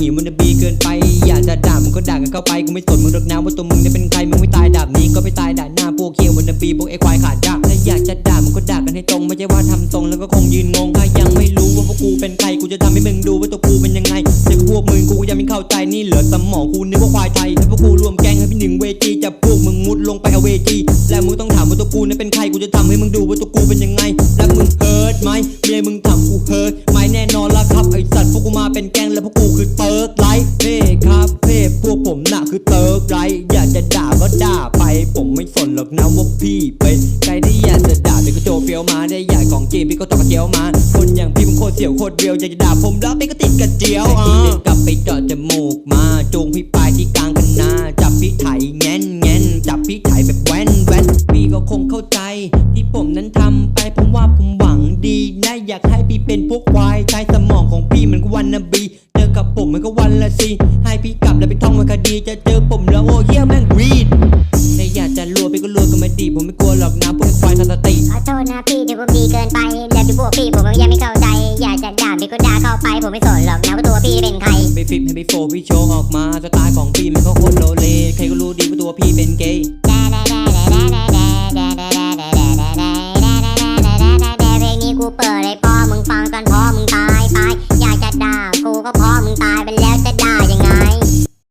หิวมันจะบีเกินไป อยากจะด่ามึงก็ด่ากันเข้าไปกูไม่สนมึงหรอกนะว่าตัวมึงเนี่ยเป็นใครมึงไม่ตายดาบนี้ก็ไม่ตายด่าหน้าพวกเคียวมันจะบีพวกไอ้ควายขาดยากถ้าอยากจะด่ามึงก็ด่ากันให้ตรงไม่ใช่ว่าทำทรงแล้วก็คงยืนงงถ้ายังไม่รู้ว่าพวกกูเป็นใครกูจะทำให้มึงดูว่าตัวกูเป็นยังไงแต่พวกมึงกูก็ยังไม่เข้าใจนี่เหลือสมองกูนึกว่าควายไทยแล้วพวกกูรวมแก๊งให้พี่หนึ่งเวทีจับพวกมึงมุดลงไปเอาเวทีและมึงต้องถามว่าตัวกูนี่ยเป็นใครกูจะทำให้มึงดูว่าตัวกูเป็นยังไงแล้วมึงเฮิร์ เป็นแก๊งแล้วพวกกูคือเติร์กไลท์เพ่ครับเพ่พวกผมน่ะคือเติร์กไลท์อยากจะด่าก็ด่าไป ผมไม่สนหรอกนะว่าพี่เป็นใครที่อยากจะด่าเดี๋ยวก็โจเฟียวมาได้อยากของจีบพี่ก็ตอกกระเจียวมา คนอย่างพี่มันโคตรเสี่ยวโคตรเรียวอยากจะด่าผมแล้วพี่ก็ติดกระเจียวอะกลับไปเจาะจมูกมาจูงพี่ไปที่กลางกันนาจับพี่ไถแง้นแง้นจับพี่ไถแบบแว้นแว้นพี่ก็คงเข้าใจ ที่ผมนั้นทำไปผมว่าผมหวังดีนะอยากให้พี่เป็นพวกควายใช้สมองของ ละสิให้พี่กลับแล้วไปท่องวันคดี จะเจอผมแล้วโอ้เยี่ยแม่งรีดถ้าอยากจะรววพี่ก็รววก็นมาดี ผมไม่กลัวหรอกนะพวกไอ้ควายทัสติขอโทษนะพี่ที่ผมดีเกินไป แล้วพี่พวกพี่ผมก็ยังไม่เข้าใจ อยากจะด่าพี่ก็ด่าเข้าไป ผมไม่สนหรอกนะว่าตัวพี่เป็นใครไปฟิปให้ไปโฟพี่โชว์ออกมาสไตล์ของพี่มันก็โคตรโลเล ใครก็รู้ดีว่าตัวพี่เป็นเกย์เพลงนี้กูเปิดเลย